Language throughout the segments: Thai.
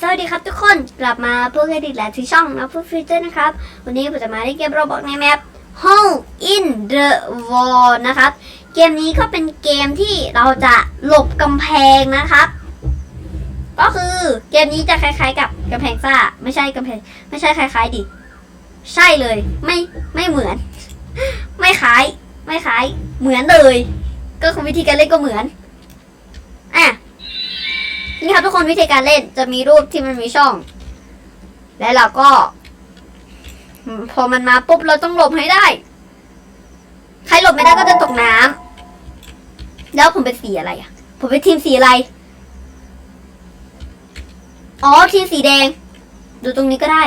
สวัสดีครับทุกคนกลับมาพบกันอีกแล้วที่ช่องนะพูดฟิเตอร์นะครับ วันนี้ผมจะมาเล่นเกมโรบอกในแมป Hole in the Wall นะครับ เกมนี้ก็เป็นเกมที่เราจะหลบกำแพงนะครับ ก็คือเกมนี้จะคล้ายๆ กับกำแพงซ่า ไม่ใช่กำแพง ไม่ใช่คล้ายๆดิ ใช่เลย ไม่ไม่เหมือน ไม่คล้าย ไม่คล้าย เหมือนเลย ก็คือวิธีการเล่นก็เหมือน นี่ครับทุกคนวิธีการเล่นจะมีรูปที่มันมีช่อง และเราก็ พอมันมาปุ๊บเราต้องหลบให้ได้ ใครหลบไม่ได้ก็จะตกน้ำแล้วผมเป็นสีอะไรอะ ผมเป็นทีมสีอะไร อ๋อทีมสีแดง ดูตรงนี้ก็ได้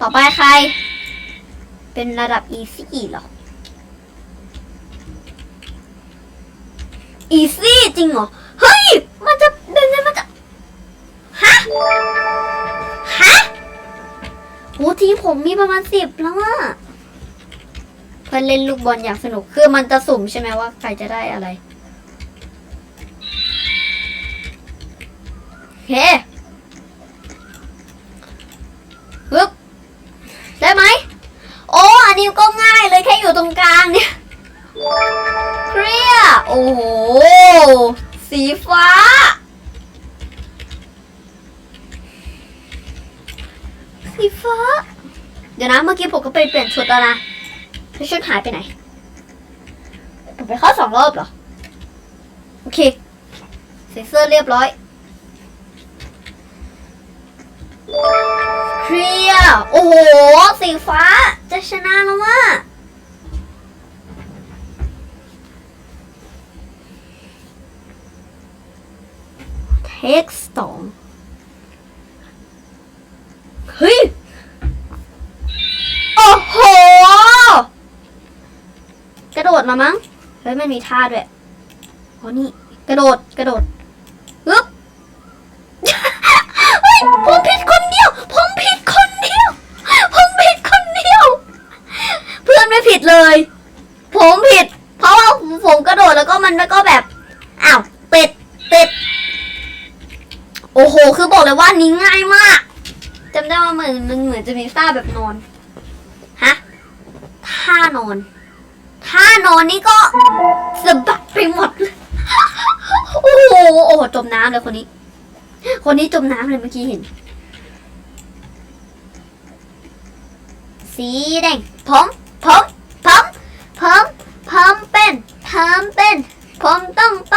ต่อไปใคร เป็นระดับ easy เหรอ easy จริงเหรอ เฮ้ยนจะเดินมันจะ ฮะโอ้ทีผมมีประมาณสิบแล้วอะเพื่อนเล่นลูกบอลอย่างสนุก คือมันจะสุ่มใช่ไหมว่าใครจะได้อะไร เฮ้ สีฟ้า เดี๋ยวนะเมื่อกี้ผมก็ไปเปลี่ยนชุดแล้วนะแล้วชุดหายไปไหน ผมไปเข้าสองรอบเหรอ โอเคใส่เสื้อเรียบร้อย เคลียร์โอ้โห สีฟ้า จะชนะแล้วว่าเทคสองเฮ้ย ระโดดมามั้ง เฮ้ยมันมีท่าด้วยโอ้นี่ กระโดด กระโดดฮึบเฮ้ยผมผิดคนเดียว ผมผิดคนเดียว ผมผิดคนเดียว เพื่อนไม่ผิดเลย ผมผิด เพราะว่าผมกระโดดแล้วก็มันแล้วก็แบบ อ้าวเป็ดเป็ดโอ้โห คือบอกเลยว่านี้ง่ายมากจำได้ว่าเหมือนมันเหมือนจะมีท่าแบบนอน ฮะ ท่านอนานอนนี่ก็สะบัดไปหมด โอ้โหโอ้โหจมน้ำเลยคนนี้ คนนี้จมน้ำเลยเมื่อกี้เห็น สีแดงผมผมผมผมผมเป็นผมเป็นผมต้องไป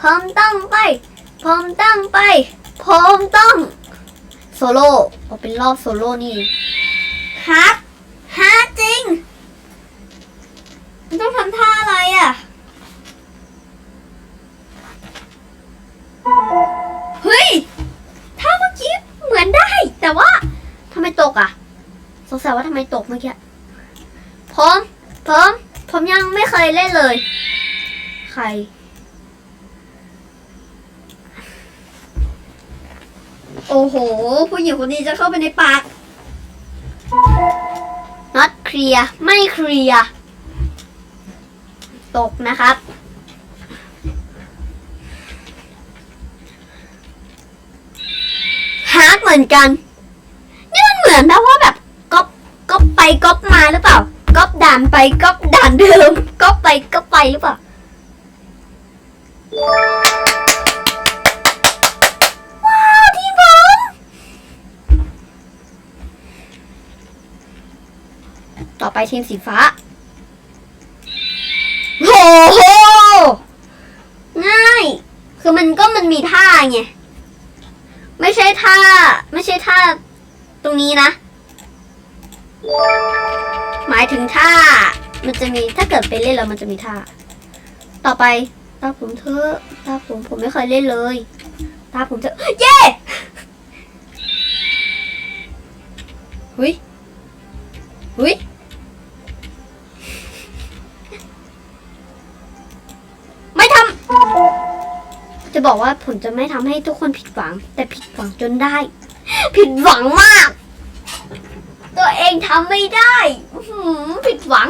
ผมต้องไปผมต้องไปผมต้อง โซโล่เอาเป็นรอบโซโล่นี่ฮาร์ดฮาร์ดจริง มันต้องทำท่าอะไรอะ เฮ้ย ท่าเมื่อกี้เหมือนได้ แต่ว่าทำไมตกอะ สงสัยว่าทำไมตกเมื่อกี้ผมผมผมยังไม่เคยเล่นเลย ใคร โอ้โห ผู้หญิงคนนี้จะเข้าไปในปาก not clear ไม่เคลียร์ ตกนะครับ ฮาร์ดเหมือนกัน นี่มันเหมือนแบบว่าแบบก๊อปก๊อปไปก๊อปมาหรือเปล่าก๊อปด่านไปก๊อปด่านเดิมก๊อปไปก๊อปไปหรือเปล่าว้าวทีมผมต่อไปทีมสีฟ้า โหโห ง่าย คือมันก็มันมีท่าไง ไม่ใช่ท่า ไม่ใช่ท่า ตรงนี้นะ หมายถึงท่า มันจะมีถ้าเกิดไปเล่นแล้วมันจะมีท่า ต่อไปตาผมเถอะตาผมผมไม่เคยเล่นเลย ตาผมเถอะเย้หุยหุย บอกว่าผมจะไม่ทำให้ทุกคนผิดหวัง แต่ผิดหวังจนได้ ผิดหวังมาก ตัวเองทำไม่ได้หืมผิดหวัง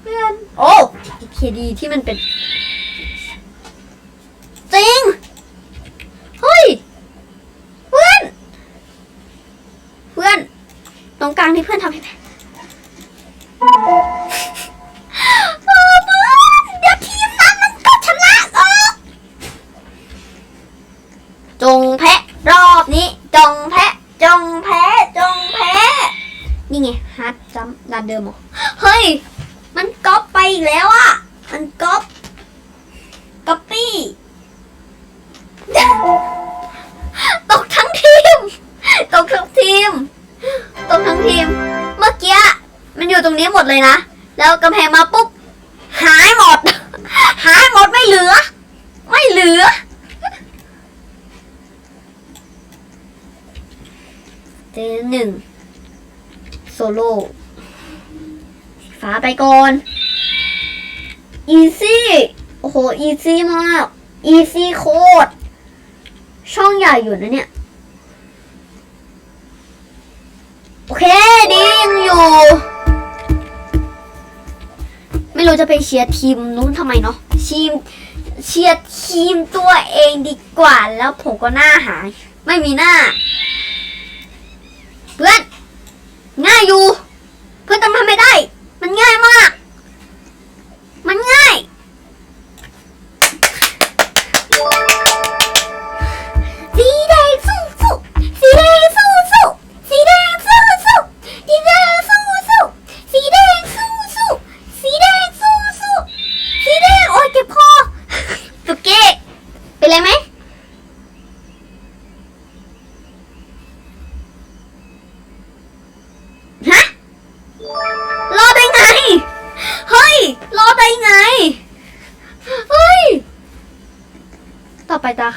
เพื่อนโอ้เคดีที่มันเป็นจริงเฮ้ยเพื่อน เพื่อน ตรงกลางที่เพื่อนทำให้แพ้ ดิมหรอ เฮ้ย มันก๊อปไปอีกแล้วอะมันก๊อปก๊อปปี้ ตกทั้งทีม ตกทั้งทีม ตกทั้งทีม เมื่อกี้มันอยู่ตรงนี้หมดเลยนะ แล้วกำแพงมาปุ๊บ หายหมด หายหมดไม่เหลือ ไม่เหลือเจอหนึ่งโซโล่าไปก่อน อีซี่ โอ้โห อีซี่มาก อีซี่โคตร ช่องใหญ่อยู่นะเนี่ย โอเค ดียังอยู่ ไม่รู้จะไปเชียร์ทีมนู้นทำไมเนาะทีมเชียร์ทีมตัวเองดีกว่า แล้วผมก็หน้าหาย ไม่มีหน้า เพื่อน ง่ายอยู่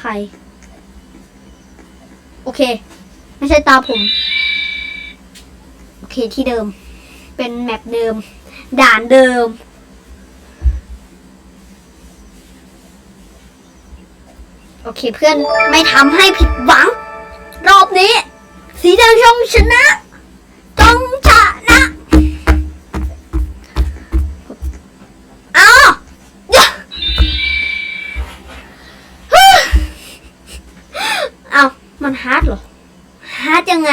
ใคร โอเค ไม่ใช่ตาผม โอเคที่เดิม เป็นแมปเดิม ด่านเดิม โอเคเพื่อนไม่ทำให้ผิดหวัง รอบนี้ สีแดงช่องชนะ มันฮาร์ดเหรอฮาร์ดยังไง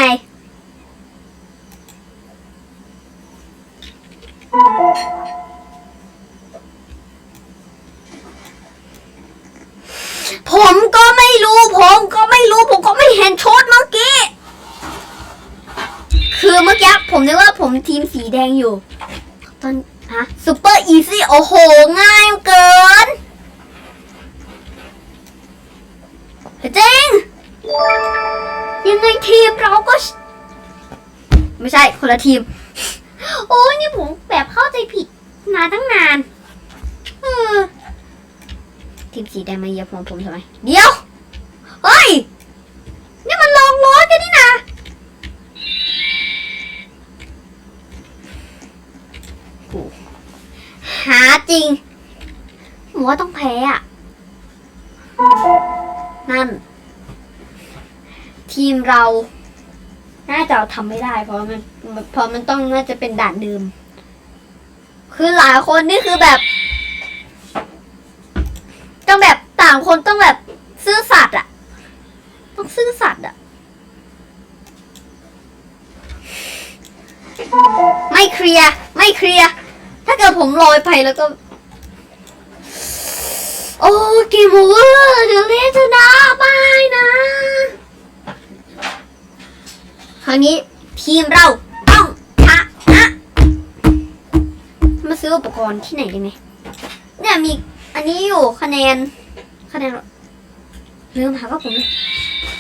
ผมก็ไม่รู้ ผมก็ไม่รู้ ผมก็ไม่เห็นชุดเมื่อกี้ คือเมื่อกี้ผมนึกว่าผมทีมสีแดงอยู่ ตอนฮะซูเปอร์อีซี่โอ้โห ง่ายเกิน จริง ยังไงทีมเราก็ ไม่ใช่คนละทีม โอ้ยนี่ผมแบบเข้าใจผิดมาตั้งนาน เออทีมสีแดงมาเหยียบหัวผมทำไม เดี๋ยว ทีมเรา น่าจะทำไม่ได้ เพราะมันเพราะมันต้องน่าจะเป็นด่านเดิม คือหลายคนนี่คือแบบ ต้องแบบต่างคนต้องแบบซื่อสัตย์อะต้องซื่อสัตย์อะไม่เคลียร์ไม่เคลียร์ถ้าเกิดผมลอยไปแล้วก็ โอ้เกมโอเวอร์เดี๋ยวเล่นชนะบายนะ คราวนี้ทีมเราต้องชนะมาซื้ออุปกรณ์ที่ไหนได้ไหมเนี่ยมีอันนี้อยู่คะแนนคะแนนลืมหาว่าผม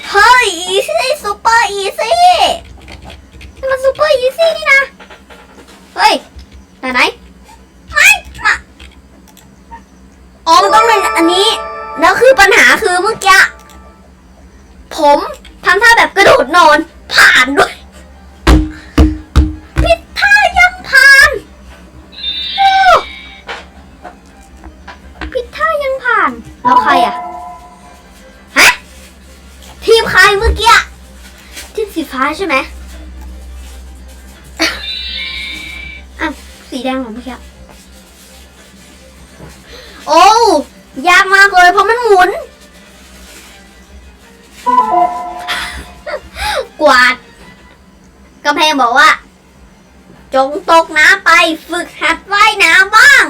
เฮ้ยอีซี่ซูเปอร์อีซี่นี่มันซูเปอร์อีซี่นี่นะเฮ้ยแต่ไหนไม่มาอ๋อมันต้องเป็นอันนี้ แล้วคือปัญหาคือเมื่อกี้ผมทำท่าแบบกระโดดนอนานด้วยผิดท่ายังผ่านผิดท่ายังผ่าน แล้วใครอะ ฮะ ทีมใครเมื่อกี้อะทีมสีฟ้าใช่ไหมอะสีแดงเหรอเมื่อกี้โอ้ยากมากเลยเพราะมันหมุน กวาด กำแพงบอกว่า จงตกน้ำไปฝึกหัดว่ายน้ำบ้าง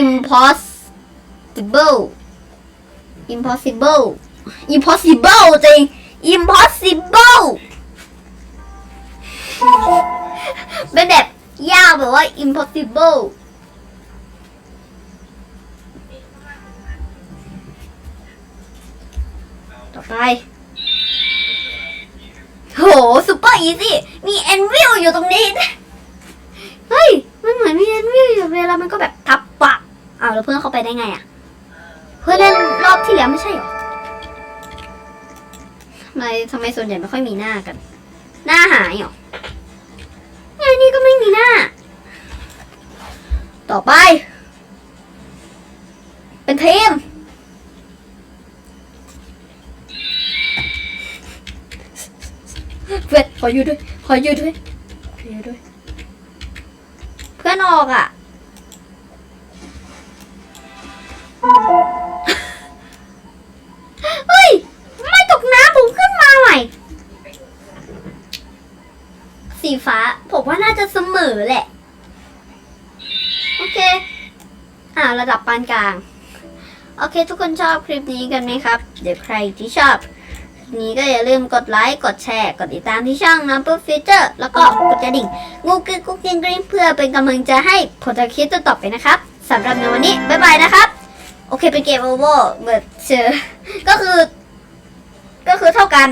impossible impossible impossible จริง impossible เป็นแบบยากแบบว่า impossible ต่อไป โหซูเปอร์อีซี่มีแอนวิลอยู่ตรงนี้ เฮ้ย มันเหมือนมีแอนวิลอยู่เวลามันก็แบบทับปะอ้าวแล้วเพื่อนเข้าไปได้ไงอะ เพื่อนเล่นรอบที่แล้วไม่ใช่หรอทำไมทำไมส่วนใหญ่ไม่ค่อยมีหน้ากัน หน้าหายหรอเนี่ยนี่ก็ไม่มีหน้า ต่อไป เป็นทีม เพื่อนขออยู่ด้วย ขออยู่ด้วย ขออยู่ด้วย เพื่อนออกอะ เฮ้ย ไม่ตกน้ำผมขึ้นมาใหม่ สีฟ้า ผมว่าน่าจะเสมอแหละ โอเค อ่า ระดับปานกลาง โอเค ทุกคนชอบคลิปนี้กันไหมครับ เดี๋ยวใครที่ชอบ นี้ก็อย่าลืมกดไลค์กดแชร์ กดติดตามที่ช่องน้ำปุ๊บฟิเจอร์แล้วก็กดกระดิ่ง งูกึกกุ๊กกิ้งกริ๊งเพื่อเป็นกำลังใจให้ผมจะคลิปต่อไปนะครับสำหรับในวันนี้ บ๊ายบายนะครับ โอเคเป็นเกมโอเวอร์เบิร์ดเชอก็คือ ก็คือเท่ากัน